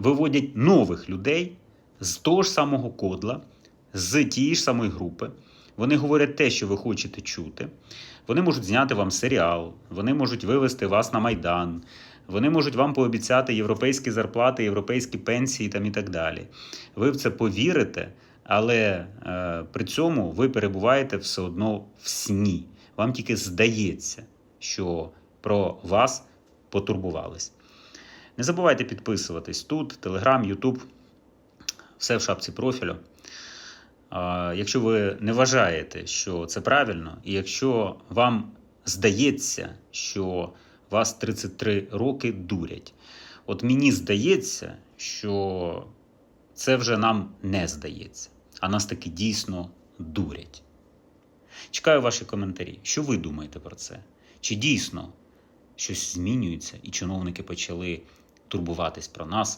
виводять нових людей з того ж самого кодла, з тієї ж самої групи. Вони говорять те, що ви хочете чути. Вони можуть зняти вам серіал, вони можуть вивести вас на Майдан, вони можуть вам пообіцяти європейські зарплати, європейські пенсії там і так далі. Ви в це повірите, але е, при цьому ви перебуваєте все одно в сні. Вам тільки здається, що про вас потурбувались. Не забувайте підписуватись тут, Телеграм, Ютуб, все в шапці профілю. Якщо ви не вважаєте, що це правильно, і якщо вам здається, що вас 33 роки дурять, от мені здається, що це вже нам не здається, а нас таки дійсно дурять. Чекаю ваші коментарі. Що ви думаєте про це? Чи дійсно щось змінюється, і чиновники почали турбуватись про нас,